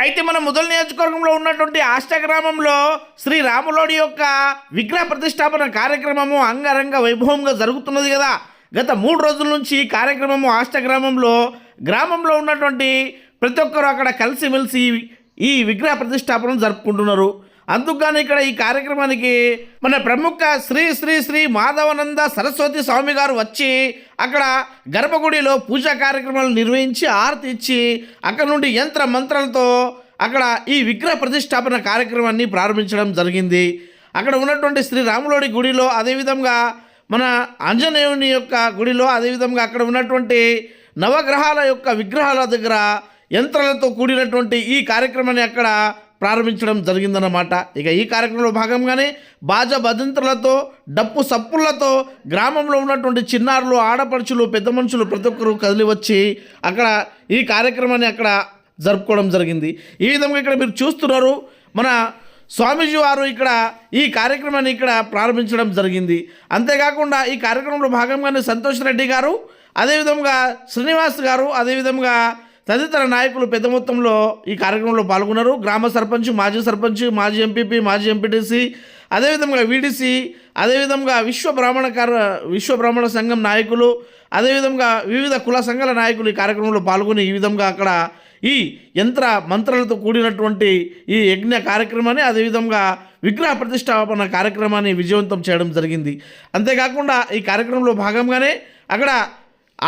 అయితే మన మొదటి నియోజకవర్గంలో ఉన్నటువంటి ఆష్ట గ్రామంలో శ్రీ రాములోడి యొక్క విగ్రహ ప్రతిష్టాపన కార్యక్రమము అంగరంగ వైభవంగా జరుగుతున్నది కదా. గత మూడు రోజుల నుంచి కార్యక్రమము ఆష్ట గ్రామంలో గ్రామంలో ఉన్నటువంటి ప్రతి ఒక్కరూ అక్కడ కలిసిమెలిసి ఈ విగ్రహ ప్రతిష్టాపన జరుపుకుంటున్నారు. అందుకని ఇక్కడ ఈ కార్యక్రమానికి మన ప్రముఖ శ్రీ శ్రీ శ్రీ మాధవనంద సరస్వతి స్వామి గారు వచ్చి అక్కడ గర్భగుడిలో పూజా కార్యక్రమాలు నిర్వహించి ఆరతి ఇచ్చి అక్కడ నుండి యంత్ర మంత్రాలతో అక్కడ ఈ విగ్రహ ప్రతిష్టాపన కార్యక్రమాన్ని ప్రారంభించడం జరిగింది. అక్కడ ఉన్నటువంటి శ్రీ రాములోడి గుడిలో అదేవిధంగా మన ఆంజనేయుని యొక్క గుడిలో అదేవిధంగా అక్కడ ఉన్నటువంటి నవగ్రహాల యొక్క విగ్రహాల దగ్గర యంత్రాలతో కూడినటువంటి ఈ కార్యక్రమాన్ని అక్కడ ప్రారంభించడం జరిగిందన్నమాట. ఇక ఈ కార్యక్రమంలో భాగంగానే బాజ భజంత్రులతో డప్పు సప్పులతో గ్రామంలో ఉన్నటువంటి చిన్నారులు ఆడపడుచులు పెద్ద మనుషులు ప్రతి ఒక్కరు కదిలి వచ్చి అక్కడ ఈ కార్యక్రమాన్ని అక్కడ జరుపుకోవడం జరిగింది. ఈ విధంగా ఇక్కడ మీరు చూస్తున్నారు మన స్వామీజీ వారు ఇక్కడ ఈ కార్యక్రమాన్ని ఇక్కడ ప్రారంభించడం జరిగింది. అంతేకాకుండా ఈ కార్యక్రమంలో భాగంగానే సంతోష్ రెడ్డి గారు అదేవిధంగా శ్రీనివాస్ గారు అదేవిధంగా తదితర నాయకులు పెద్ద మొత్తంలో ఈ కార్యక్రమంలో పాల్గొన్నారు. గ్రామ సర్పంచ్ మాజీ సర్పంచ్ మాజీ ఎంపీపీ మాజీ ఎంపీటీసీ అదేవిధంగా వీడీసీ అదేవిధంగా విశ్వ బ్రాహ్మణ కార్ విశ్వ బ్రాహ్మణ సంఘం నాయకులు అదేవిధంగా వివిధ కుల సంఘాల నాయకులు ఈ కార్యక్రమంలో పాల్గొని ఈ విధంగా అక్కడ ఈ యంత్ర మంత్రాలతో కూడినటువంటి ఈ యజ్ఞ కార్యక్రమాన్ని అదేవిధంగా విగ్రహ ప్రతిష్టాపన కార్యక్రమాన్ని విజయవంతం చేయడం జరిగింది. అంతేకాకుండా ఈ కార్యక్రమంలో భాగంగానే అక్కడ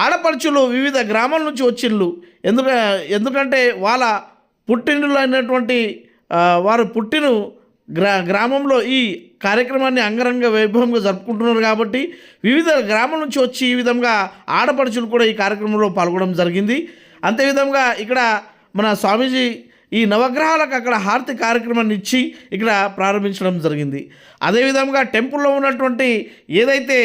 ఆడపడుచులు వివిధ గ్రామాల నుంచి వచ్చిళ్ళు. ఎందుక ఎందుకంటే వాళ్ళ పుట్టినలు అయినటువంటి వారు పుట్టిన గ్రా గ్రామంలో ఈ కార్యక్రమాన్ని అంగరంగ వైభవంగా జరుపుకుంటున్నారు కాబట్టి వివిధ గ్రామాల నుంచి వచ్చి ఈ విధంగా ఆడపడుచులు కూడా ఈ కార్యక్రమంలో పాల్గొనడం జరిగింది. అంతే విధంగా ఇక్కడ మన స్వామీజీ ఈ నవగ్రహాలకు అక్కడ హారతి కార్యక్రమాన్ని ఇచ్చి ఇక్కడ ప్రారంభించడం జరిగింది. అదేవిధంగా టెంపుల్లో ఉన్నటువంటి ఏదైతే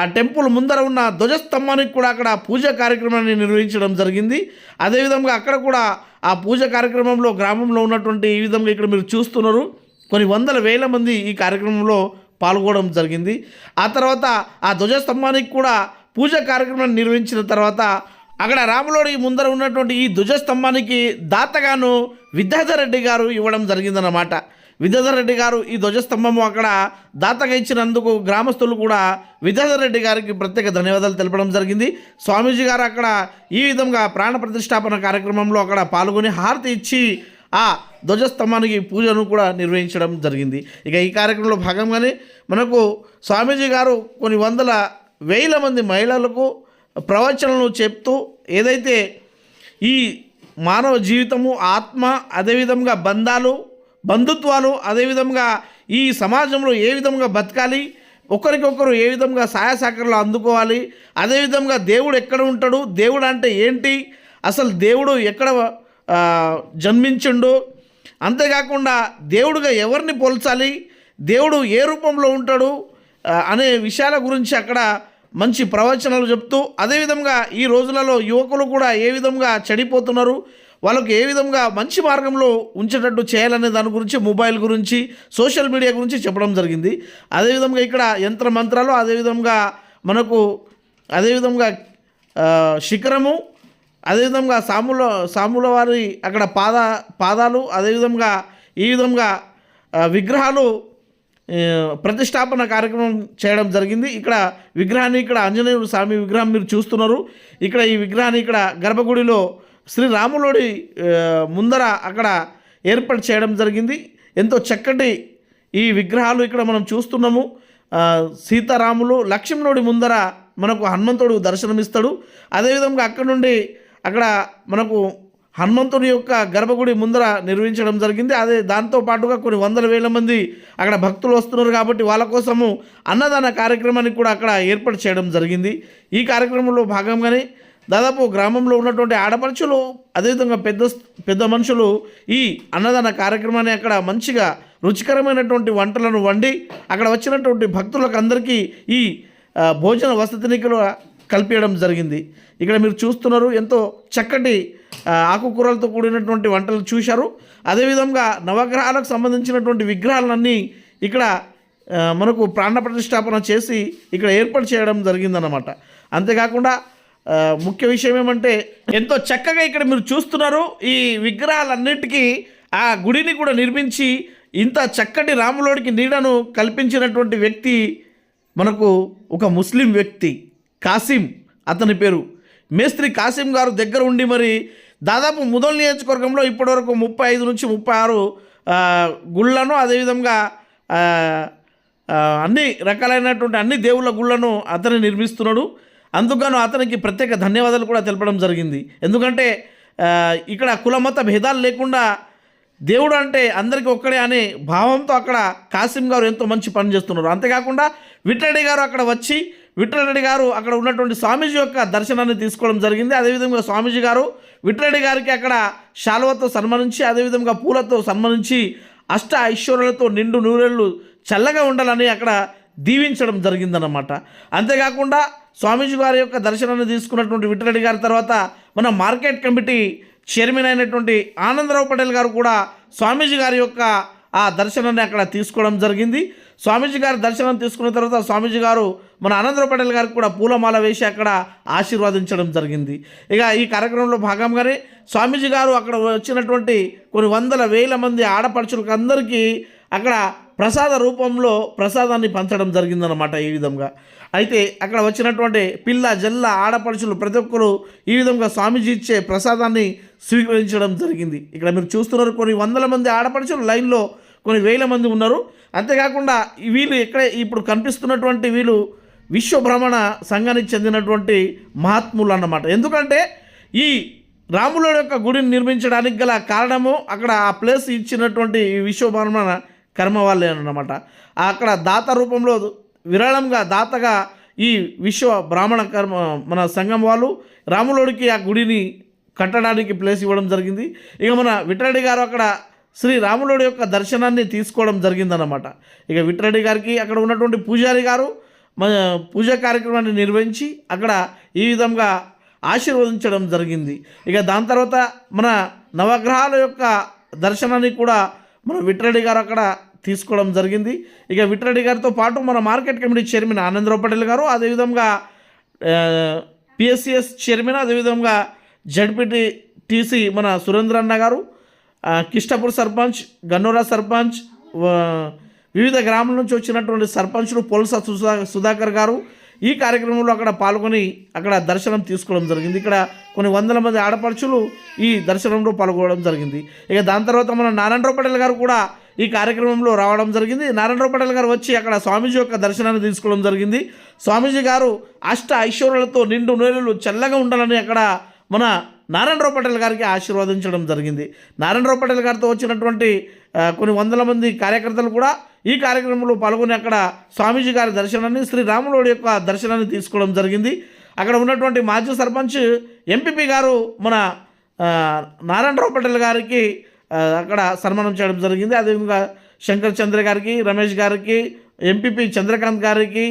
ఆ టెంపుల్ ముందర ఉన్న ధ్వజస్తంభానికి కూడా అక్కడ పూజ కార్యక్రమాన్ని నిర్వహించడం జరిగింది. అదేవిధంగా అక్కడ కూడా ఆ పూజ కార్యక్రమంలో గ్రామంలో ఉన్నటువంటి ఈ విధంగా ఇక్కడ మీరు చూస్తున్నారు. కొన్ని వందల వేల మంది ఈ కార్యక్రమంలో పాల్గొనడం జరిగింది. ఆ తర్వాత ఆ ధ్వజస్తంభానికి కూడా పూజ కార్యక్రమాన్ని నిర్వహించిన తర్వాత అక్కడ రాములోడి ముందర ఉన్నటువంటి ఈ ధ్వజస్తంభానికి దాతగాను విద్యాధర్ రెడ్డి గారు ఇవ్వడం జరిగిందన్నమాట. విద్యాధర్ రెడ్డి గారు ఈ ధ్వజస్తంభము అక్కడ దాతగా ఇచ్చినందుకు గ్రామస్తులు కూడా విద్యాధర్ రెడ్డి గారికి ప్రత్యేక ధన్యవాదాలు తెలపడం జరిగింది. స్వామీజీ గారు అక్కడ ఈ విధంగా ప్రాణ ప్రతిష్టాపన కార్యక్రమంలో అక్కడ పాల్గొని హారతి ఇచ్చి ఆ ధ్వజస్తంభానికి పూజను కూడా నిర్వహించడం జరిగింది. ఇక ఈ కార్యక్రమంలో భాగంగానే మనకు స్వామీజీ గారు కొన్ని వందల వేల మంది మహిళలకు ప్రవచనలు చెప్తూ ఏదైతే ఈ మానవ జీవితము ఆత్మ అదేవిధంగా బంధాలు బంధుత్వాలు అదేవిధంగా ఈ సమాజంలో ఏ విధంగా బతకాలి ఒకరికొకరు ఏ విధంగా సహాయ సహకారాలు అందుకోవాలి అదేవిధంగా దేవుడు ఎక్కడ ఉంటాడు దేవుడు అంటే ఏంటి అసలు దేవుడు ఎక్కడ జన్మించిండు అంతేకాకుండా దేవుడుగా ఎవరిని పోల్చాలి దేవుడు ఏ రూపంలో ఉంటాడు అనే విషయాల గురించి అక్కడ మంచి ప్రవచనాలు చెప్తూ అదేవిధంగా ఈ రోజులలో యువకులు కూడా ఏ విధంగా చెడిపోతున్నారు వాళ్ళకు ఏ విధంగా మంచి మార్గంలో ఉంచేటట్టు చేయాలనే దాని గురించి మొబైల్ గురించి సోషల్ మీడియా గురించి చెప్పడం జరిగింది. అదేవిధంగా ఇక్కడ యంత్ర మంత్రాలు అదేవిధంగా మనకు అదేవిధంగా శిఖరము అదేవిధంగా సాముల సాముల వారి అక్కడ పాద పాదాలు అదేవిధంగా ఈ విధంగా విగ్రహాలు ప్రతిష్టాపన కార్యక్రమం చేయడం జరిగింది. ఇక్కడ విగ్రహాన్ని ఇక్కడ ఆంజనేయుడు స్వామి విగ్రహం మీరు చూస్తున్నారు. ఇక్కడ ఈ విగ్రహాన్ని ఇక్కడ గర్భగుడిలో శ్రీరాములుడి ముందర అక్కడ ఏర్పాటు చేయడం జరిగింది. ఎంతో చక్కటి ఈ విగ్రహాలు ఇక్కడ మనం చూస్తున్నాము. సీతారాములు లక్ష్మణుడి ముందర మనకు హనుమంతుడు దర్శనమిస్తాడు. అదేవిధంగా అక్కడ నుండి అక్కడ మనకు హనుమంతుడి యొక్క గర్భగుడి ముందర నిర్వహించడం జరిగింది. అదే దాంతో పాటుగా కొన్ని వందల వేల మంది అక్కడ భక్తులు వస్తున్నారు కాబట్టి వాళ్ళ కోసము అన్నదాన కార్యక్రమానికి కూడా అక్కడ ఏర్పాటు చేయడం జరిగింది. ఈ కార్యక్రమంలో భాగంగానే దాదాపు గ్రామంలో ఉన్నటువంటి ఆడపడుచులు అదేవిధంగా పెద్ద పెద్ద మనుషులు ఈ అన్నదాన కార్యక్రమాన్ని అక్కడ మంచిగా రుచికరమైనటువంటి వంటలను వండి అక్కడ వచ్చినటువంటి భక్తులకు అందరికీ ఈ భోజన వసతిని కల్పించడం జరిగింది. ఇక్కడ మీరు చూస్తున్నారు ఎంతో చక్కటి ఆకుకూరలతో కూడినటువంటి వంటలు చూశారు. అదేవిధంగా నవగ్రహాలకు సంబంధించినటువంటి విగ్రహాలన్నీ ఇక్కడ మనకు ప్రాణ ప్రతిష్టాపన చేసి ఇక్కడ ఏర్పాటు చేయడం జరిగిందన్నమాట. అంతేకాకుండా ముఖ్య విషయం ఏమంటే ఎంతో చక్కగా ఇక్కడ మీరు చూస్తున్నారు ఈ విగ్రహాలన్నిటికీ ఆ గుడిని కూడా నిర్మించి ఇంత చక్కటి రాములోడికి నీడను కల్పించినటువంటి వ్యక్తి మనకు ఒక ముస్లిం వ్యక్తి కాసిం అతని పేరు. మేస్త్రి కాసిం గారు దగ్గర ఉండి మరి దాదాపు ముదల్ నియోజకవర్గంలో ఇప్పటివరకు ముప్పై ఐదు నుంచి ముప్పై ఆరు గుళ్ళను అదేవిధంగా అన్ని రకాలైనటువంటి అన్ని దేవుళ్ళ గుళ్ళను అతను నిర్మిస్తున్నాడు. అందుకను అతనికి ప్రత్యేక ధన్యవాదాలు కూడా తెలపడం జరిగింది. ఎందుకంటే ఇక్కడ కులమత భేదాలు లేకుండా దేవుడు అంటే అందరికీ ఒక్కడే అనే భావంతో అక్కడ కాసిం గారు ఎంతో మంచి పని చేస్తున్నారు. అంతేకాకుండా విట్లరెడ్డి గారు అక్కడ వచ్చి విట్లరెడ్డి గారు అక్కడ ఉన్నటువంటి స్వామీజీ యొక్క దర్శనాన్ని తీసుకోవడం జరిగింది. అదేవిధంగా స్వామీజీ గారు విట్లరెడ్డి గారికి అక్కడ శాలువతో సన్మానించి అదేవిధంగా పూలతో సన్మానించి అష్ట ఐశ్వర్యాలతో నిండు నూరేళ్ళు చల్లగా ఉండాలని అక్కడ దీవించడం జరిగిందన్నమాట. అంతేకాకుండా స్వామీజీ గారి యొక్క దర్శనాన్ని తీసుకున్నటువంటి విట్లరెడ్డి గారి తర్వాత మన మార్కెట్ కమిటీ చైర్మన్ అయినటువంటి ఆనందరావు పటేల్ గారు కూడా స్వామీజీ గారి యొక్క ఆ దర్శనాన్ని అక్కడ తీసుకోవడం జరిగింది. స్వామీజీ గారి దర్శనం తీసుకున్న తర్వాత స్వామీజీ గారు మన ఆనందరావు పటేల్ గారికి కూడా పూలమాల వేసి అక్కడ ఆశీర్వదించడం జరిగింది. ఇక ఈ కార్యక్రమంలో భాగంగానే స్వామీజీ గారు అక్కడ వచ్చినటువంటి కొన్ని వందల వేల మంది ఆడపడుచులకు అందరికీ అక్కడ ప్రసాద రూపంలో ప్రసాదాన్ని పంచడం జరిగిందనమాట ఈ విధంగా. అయితే అక్కడ వచ్చినటువంటి పిల్ల జల్ల ఆడపడుచులు ప్రతి ఒక్కరు ఈ విధంగా స్వామీజీ ఇచ్చే ప్రసాదాన్ని స్వీకరించడం జరిగింది. ఇక్కడ మీరు చూస్తున్నారు కొన్ని వందల మంది ఆడపడుచులు లైన్లో కొన్ని వేల మంది ఉన్నారు. అంతేకాకుండా వీళ్ళు ఇక్కడే ఇప్పుడు కనిపిస్తున్నటువంటి వీళ్ళు విశ్వభ్రమణ సంఘానికి చెందినటువంటి మహాత్ములు అన్నమాట. ఎందుకంటే ఈ రాముల యొక్క గుడిని నిర్మించడానికి గల కారణము అక్కడ ఆ ప్లేస్ ఇచ్చినటువంటి ఈ విశ్వభ్రమణ కర్మ వాళ్ళే అన్నమాట. అక్కడ దాత రూపంలో విరాళంగా దాతగా ఈ విశ్వ బ్రాహ్మణ కర్మ మన సంఘం వాళ్ళు రాములోడికి ఆ గుడిని కట్టడానికి ప్లేస్ ఇవ్వడం జరిగింది. ఇక మన విట్రెడ్డి గారు అక్కడ శ్రీ రాములోడి యొక్క దర్శనాన్ని తీసుకోవడం జరిగిందన్నమాట. ఇక విట్రెడ్డి గారికి అక్కడ ఉన్నటువంటి పూజారి గారు మన పూజా కార్యక్రమాన్ని నిర్వహించి అక్కడ ఈ విధంగా ఆశీర్వదించడం జరిగింది. ఇక దాని తర్వాత మన నవగ్రహాల యొక్క దర్శనాన్ని కూడా మన విట్రడి గారు అక్కడ తీసుకోవడం జరిగింది. ఇక విట్రెడ్డి గారితో పాటు మన market committee chairman Anandarao Patel గారు అదేవిధంగా పిఎస్సిఎస్ చైర్మన్ అదేవిధంగా జడ్పీటీ టీసీ మన సురేంద్ర అన్న గారు కిష్టపూర్ సర్పంచ్ గన్నోరా సర్పంచ్ వివిధ గ్రామాల నుంచి వచ్చినటువంటి సర్పంచులు పోలస సుధా సుధాకర్ గారు ఈ కార్యక్రమంలో అక్కడ పాల్గొని అక్కడ దర్శనం తీసుకోవడం జరిగింది. ఇక్కడ కొన్ని వందల మంది ఆడపడుచులు ఈ దర్శనంలో పాల్గొనడం జరిగింది. ఇక దాని తర్వాత మన నారాయణరావు పటేల్ గారు కూడా ఈ కార్యక్రమంలో రావడం జరిగింది. నారాయణరావు పటేల్ గారు వచ్చి అక్కడ స్వామీజీ యొక్క దర్శనాన్ని తీసుకోవడం జరిగింది. స్వామీజీ గారు అష్ట ఐశ్వర్యాలతో నిండు నేలలు చల్లగా ఉండాలని అక్కడ మన నారాయణరావు పటేల్ గారికి ఆశీర్వదించడం జరిగింది. నారాయణరావు పటేల్ గారితో వచ్చినటువంటి కొన్ని వందల మంది కార్యకర్తలు కూడా ఈ కార్యక్రమంలో పాల్గొని అక్కడ స్వామీజీ గారి దర్శనాన్ని శ్రీరాములోడి యొక్క దర్శనాన్ని తీసుకోవడం జరిగింది. అక్కడ ఉన్నటువంటి మాజీ సర్పంచ్ ఎంపీపీ గారు మన నారాయణరావు పటేల్ గారికి అక్కడ సన్మానం చేయడం జరిగింది. అదేవిధంగా శంకర్ చంద్ర గారికి రమేష్ గారికి ఎంపీపీ చంద్రకాంత్ గారికి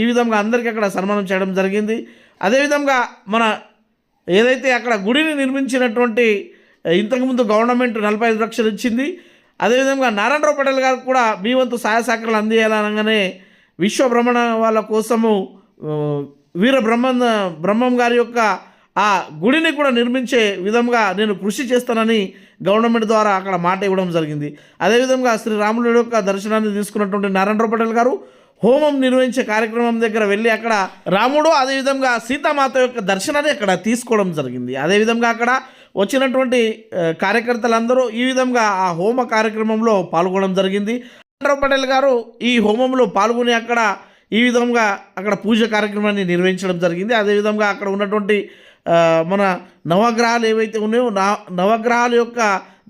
ఈ విధంగా అందరికీ అక్కడ సన్మానం చేయడం జరిగింది. అదేవిధంగా మన ఏదైతే అక్కడ గుడిని నిర్మించినటువంటి ఇంతకుముందు గవర్నమెంట్ నలభై ఐదు లక్షలు ఇచ్చింది. అదేవిధంగా నారాయణరావు పటేల్ గారు కూడా మీ వంతు సహాయ సహకారాలు అందియాలనగానే విశ్వబ్రహ్మణ వాళ్ళ కోసము వీర బ్రహ్మ బ్రహ్మం గారి యొక్క ఆ గుడిని కూడా నిర్మించే విధంగా నేను కృషి చేస్తానని గవర్నమెంట్ ద్వారా అక్కడ మాట ఇవ్వడం జరిగింది. అదేవిధంగా శ్రీరాముడు యొక్క దర్శనాన్ని తీసుకున్నటువంటి నారాయణరావు పటేల్ గారు హోమం నిర్వహించే కార్యక్రమం దగ్గర వెళ్ళి అక్కడ రాముడు అదేవిధంగా సీతామాత యొక్క దర్శనాన్ని అక్కడ తీసుకోవడం జరిగింది. అదేవిధంగా అక్కడ వచ్చినటువంటి కార్యకర్తలందరూ ఈ విధంగా ఆ హోమ కార్యక్రమంలో పాల్గొనడం జరిగింది. నారాయణరావు పటేల్ గారు ఈ హోమంలో పాల్గొని అక్కడ ఈ విధంగా అక్కడ పూజ కార్యక్రమాన్ని నిర్వహించడం జరిగింది. అదేవిధంగా అక్కడ ఉన్నటువంటి మన నవగ్రహాలు ఏవైతే ఉన్నాయో నా నవగ్రహాల యొక్క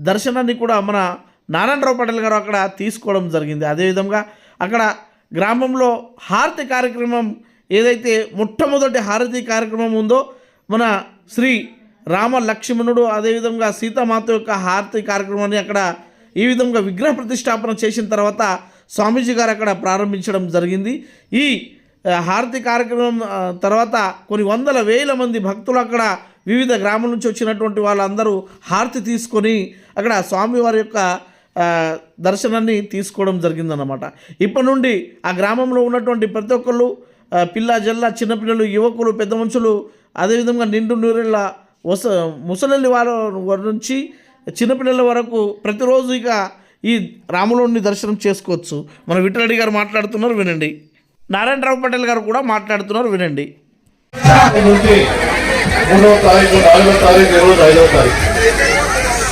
దర్శనాన్ని కూడా మన నారాయణరావు పటేల్ గారు అక్కడ తీసుకోవడం జరిగింది. అదేవిధంగా అక్కడ గ్రామంలో హారతి కార్యక్రమం ఏదైతే మొట్టమొదటి హారతి కార్యక్రమం ఉందో మన శ్రీ రామ లక్ష్మణుడు అదేవిధంగా సీతామాత యొక్క హారతి కార్యక్రమాన్ని అక్కడ ఈ విధంగా విగ్రహ ప్రతిష్టాపన చేసిన తర్వాత స్వామీజీ గారు అక్కడ ప్రారంభించడం జరిగింది. ఈ హారతి కార్యక్రమం తర్వాత కొన్ని వందల వేల మంది భక్తులు అక్కడ వివిధ గ్రామాల నుంచి వచ్చినటువంటి వాళ్ళందరూ హారతి తీసుకొని అక్కడ స్వామివారి యొక్క దర్శనాన్ని తీసుకోవడం జరిగిందన్నమాట. ఇప్పటి నుండి ఆ గ్రామంలో ఉన్నటువంటి ప్రతి ఒక్కళ్ళు పిల్ల జల్ల చిన్నపిల్లలు యువకులు పెద్ద మనుషులు అదేవిధంగా నిండు నూరెళ్ళ వస ముసలి వారి వారి నుంచి చిన్నపిల్లల వరకు ప్రతిరోజు ఇక ఈ రాములోని దర్శనం చేసుకోవచ్చు. మన విఠలరెడ్డి గారు మాట్లాడుతున్నారు వినండి. నారాయణరావు పటేల్ గారు కూడా మాట్లాడుతున్నారు వినండి. మూడవ తారీఖు నాలుగో తారీఖు ఇరవై ఐదవ తారీఖు.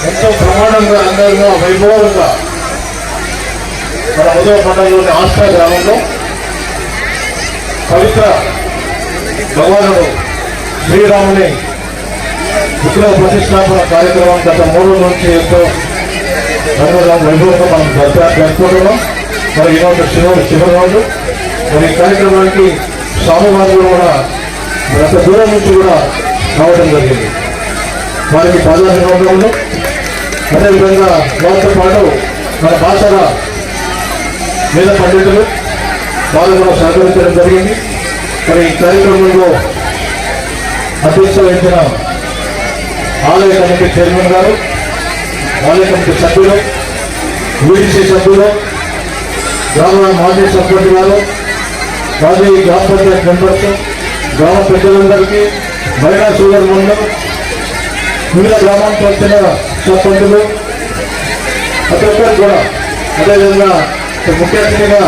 ఎంతో ప్రమాణంగా అందంగా వైభవంగా మన ఉదయ మండలంలోని ఆస్థా గ్రామంలో పవిత్ర భగవానుడు శ్రీరాముని విగ్రహ ప్రతిష్టాపన కార్యక్రమం గత మూడు నుంచి ఎంతో వైభవంగా మనం జరుపు- జరుపుకుంటున్నాం. మరి ఈరోజు శివ శివరాజు మరి ఈ కార్యక్రమానికి స్వామివారు కూడా గత దూరం నుంచి కూడా రావడం జరిగింది. వారికి పాదాభివందనలు అదేవిధంగా వారితో పాటు మన భాషల వేద పండితులు వారు కూడా సహకరించడం జరిగింది. మరి ఈ కార్యక్రమంలో అధ్యక్షత వహించిన ఆలయ కమిటీ చైర్మన్ గారు ఆలయ కమిటీ సభ్యులు యూడిసి సభ్యులు గ్రామ మాజీ సర్పంచ్ గారు మాజీ గ్రామ పంచాయత్ మెంబర్స్ గ్రామ పెద్దలందరికీ మహిళా సోదరు మండలం వివిధ గ్రామానికి వచ్చిన సర్పంచులు ప్రతి ఒక్కరు కూడా అదేవిధంగా ముఖ్య అతిథిగా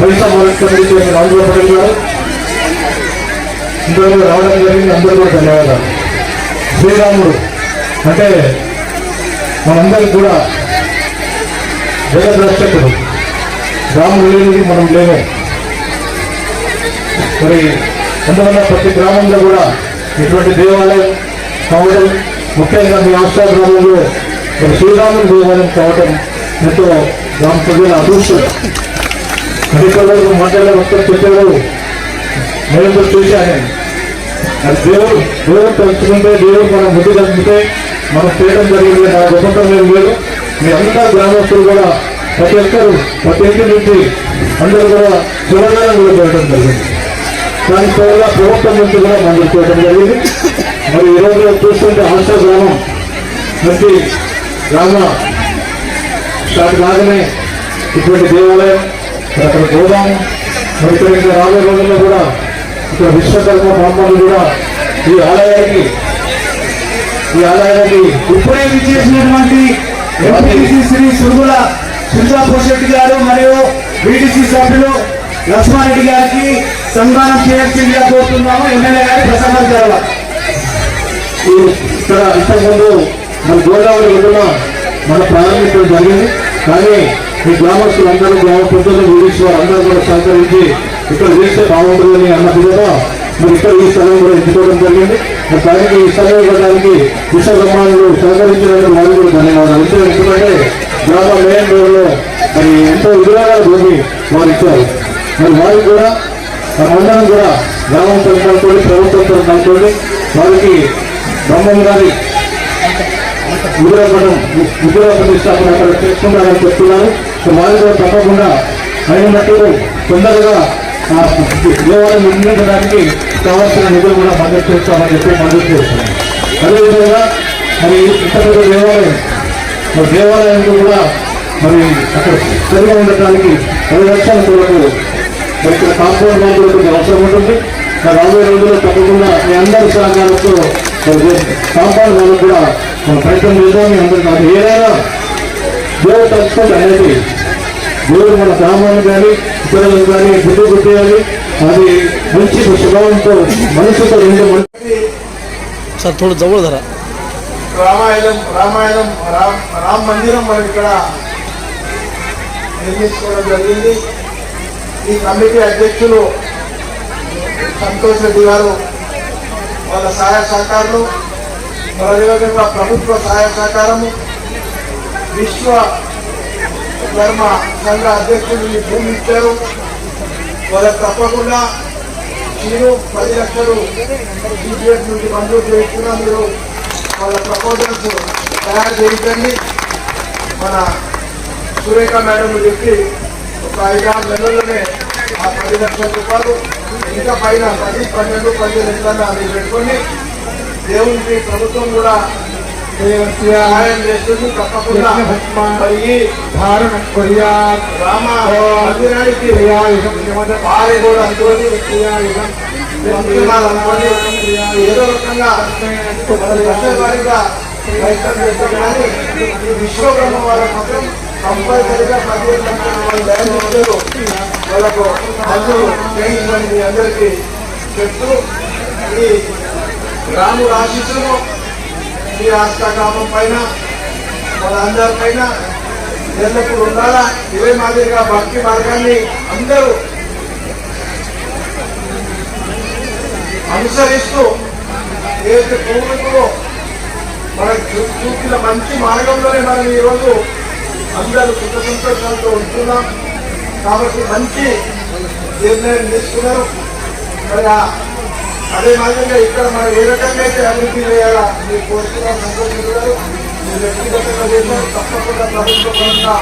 పైసా మొదటి కమిటీ చైర్మన్ ఆంధ్ర పటేల్ గారు. ఇందులో రావడం జరిగింది. అందరూ కూడా ధన్యవాదాలు. శ్రీరాముడు అంటే మనందరికీ కూడా జగద్రక్షకుడు. రాముడు లేనిది మనం లేము. మరి అందువల్ల ప్రతి గ్రామంలో కూడా ఇటువంటి దేవాలయం కావడం ముఖ్యంగా మీ ఆస్థా గ్రామంలో మరి శ్రీరాముని దేవాలయం కావడం ఎంతో గ్రామ ప్రజల అదృష్టం. అధికారులకు మాట్లాడే మొత్తం చెప్పారు నేను కూడా చూశాను అది దేవుడు దేవుడు తలుచుకుంటే దేవుడు మనం ముందు కలిపితే మనం చేయడం జరిగింది నా గొప్పతనం ఏం లేదు. మీ అందరూ గ్రామస్తులు కూడా ప్రతి ఒక్కరు ప్రతి ఇంటి నుంచి అందరూ కూడా సులభంగా కూడా చేయడం జరిగింది. దాని త్వరగా ప్రభుత్వం నుంచి కూడా మంజూరు చేయడం జరిగింది. మరి ఈరోజు చూస్తుంటే హంస గ్రామం మంచి గ్రామ స్టార్ట్ కాగానే ఇటువంటి దేవాలయం అక్కడ గోదాం మరి ఇక్కడ ఇంకా రాబోయే రోజుల్లో కూడా ఇక్కడ విశ్వకర్మ బ్రహ్మలు కూడా ఈ ఆలయానికి ఈ ఆలయానికి ఇప్పుడే విచ్చేసినటువంటి ఎంపీసీ శ్రీ సురుగుల సుజాపూర్ శెట్టి గారు మరియు బీటీసీ సభ్యులు లక్ష్మారెడ్డి గారికి సన్మానం చేయాల్సిందిగా కోరుతున్నాము. ఎమ్మెల్యే గారి ప్రసంగం జరగాలి ఇక్కడ ఇంతకుముందు మన గోదావరి ఒడ్డున మన ప్రారంభించడం జరిగింది. కానీ ఈ గ్రామస్తులందరూ గ్రామ పెద్దలు వీడేశ్వరు అందరూ కూడా సహకరించి ఇక్కడ చేస్తే బాగుంటుందని అన్న విధంగా మరి ఇక్కడ ఈ స్థలం కూడా ఎంచుకోవడం జరిగింది. మరి దానికి ఈ స్థలం ఇవ్వడానికి విశ్వబ్రహ్మాండులు సహకరించినందుకు వారు కూడా ధన్యవాదాలు. ఎందుకు ఎందుకంటే గ్రామ మెయిన్ రోడ్లో మరి ఎంతో విధంగా భూమి వారు ఇచ్చారు. మరి వారికి కూడా మనందరం కూడా గ్రామం కలుపుకొని ప్రభుత్వం కలుపుకొని వారికి బ్రహ్మం గారి విగ్రహపడం విగ్రహ ప్రతిష్టాపన అక్కడ చేసుకుంటారని చెప్తున్నారు. సో వారు కూడా తప్పకుండా అయినట్టు తొందరగా ఆ దేవాలయం నిర్మించడానికి కావాల్సిన నిధులు కూడా మద్దతు చేస్తామని చెప్పి మద్దతు చేస్తున్నాను అదేవిధంగా మరి ఇతర దేవాలయం మరి దేవాలయానికి కూడా మరి అక్కడ సరిగా ఉండటానికి పది లక్షల కొరకు మరి ఇక్కడ కాంపౌండ్ వాళ్ళు కూడా కొంచెం అవసరం ఉంటుంది మరి రాబోయే రోజుల్లో తప్పకుండా మీ అందరి సహకారంతో మరి కాంపౌండ్ వాళ్ళు కూడా మన ప్రయత్నం చేద్దాం మీ అందరికీ అది ఏదైనా దేవుడు తలుచుకుంటే అనేది దేవుడు మన గ్రామాన్ని కానీ ఇతరులను కానీ బుద్ధి గుర్తియాలి అది మంచి స్వభావంతో మనసుతో రెండు మంచి సార్ थोड़ा जवळ धरा రామాయణం రామాయణం రామ్ రామ్ మందిరం మనం ఇక్కడ నిర్మించుకోవడం జరిగింది ఈ కమిటీ అధ్యక్షులు సంతోష్ రెడ్డి గారు వాళ్ళ సహాయ సహకారులు మరి అదేవిధంగా ప్రభుత్వ సహాయ సహకారము విశ్వ ధర్మ సంఘ అధ్యక్షులు ఈ భూమి ఇచ్చారు. వాళ్ళకి తప్పకుండా మీరు పది లక్షలు బీజేపీ నుండి మంజూరు చేస్తున్నా. మీరు వాళ్ళ ప్రపోజల్స్ తయారు చేయించండి. మన సురేఖ మేడం చెప్పి ఒక ఐదారు నెలల్లోనే ఆ పది లక్షల రూపాయలు ఇంకా పైన పది పన్నెండు పదిహేను ఎట్లన్నా అది పెట్టుకొని దేవునికి ప్రభుత్వం కూడా సహాయం చేస్తుంది తప్పకుండా మరి ఈ భారణ కొరియా రామ మందిరానికి వారి కూడా అనుకోని మంత్రులు అనుకోండి ఏదో రకంగా మన దశల వారీగా ప్రయత్నం చేస్తాం కానీ ఈ విశ్వబ్రహ్మ వాళ్ళ మాత్రం కంపల్సరిగా పదిహేను లక్షల వాళ్ళు ల్యాండ్ ఇచ్చారు. వాళ్ళకు అందరూ చేయించమని మీ అందరికీ చెప్తూ ఈ రాముడు ఆశీస్సును ఈ రాష్ట్ర గ్రామం పైన వాళ్ళందరి పైన ఎల్లప్పుడు ఉండాలా? ఇదే మాదిరిగా భక్తి మార్గాన్ని అందరూ అనుసరిస్తూ ఏదైతే పూర్వీకులు మన చూ- చూపిన మంచి మార్గంలోనే మనం ఈరోజు అందరూ సుఖ సంతోషాలతో ఉంటున్నాం. కాబట్టి మంచి నిర్ణయం తీసుకున్నారు. మరి అదే మాదిరిగా ఇక్కడ మనం ఏ రకంగా అయితే అభివృద్ధి చేయాలా మీరు కోరుతున్న సంతోషించారు మీరు వ్యక్తిగతంగా చేశారు తప్పకుండా ప్రభుత్వం పరంగా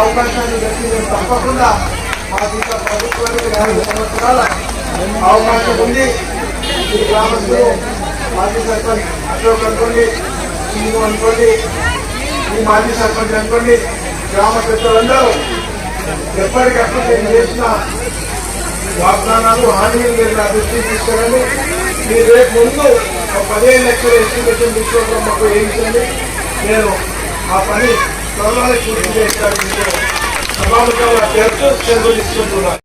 అవకాశాన్ని వ్యక్తి తప్పకుండా మా దీంట్లో ప్రభుత్వానికి నాలుగు సంవత్సరాల అవకాశం ఉంది. ఈ గ్రామస్తులు మాజీ సర్పంచ్ అశోక్ అనుకోండి సింగు అనుకోండి ఈ మాజీ సర్పంచ్ అనుకోండి గ్రామ పెద్దలందరూ ఎప్పటికప్పుడు నేను చేసిన వాగ్దానాలు హామీలు మీరు నా దృష్టికి తీసుకురండి. మీరు రేపు ముందు ఒక పదిహేను లక్షల ఎస్టిమేషన్ తీసుకోవడం మాకు వేయించండి నేను ఆ పని త్వరలోనే పూర్తి చేస్తాను. సభాముఖంగా పేరుతో సెలవు తీసుకుంటున్నాను.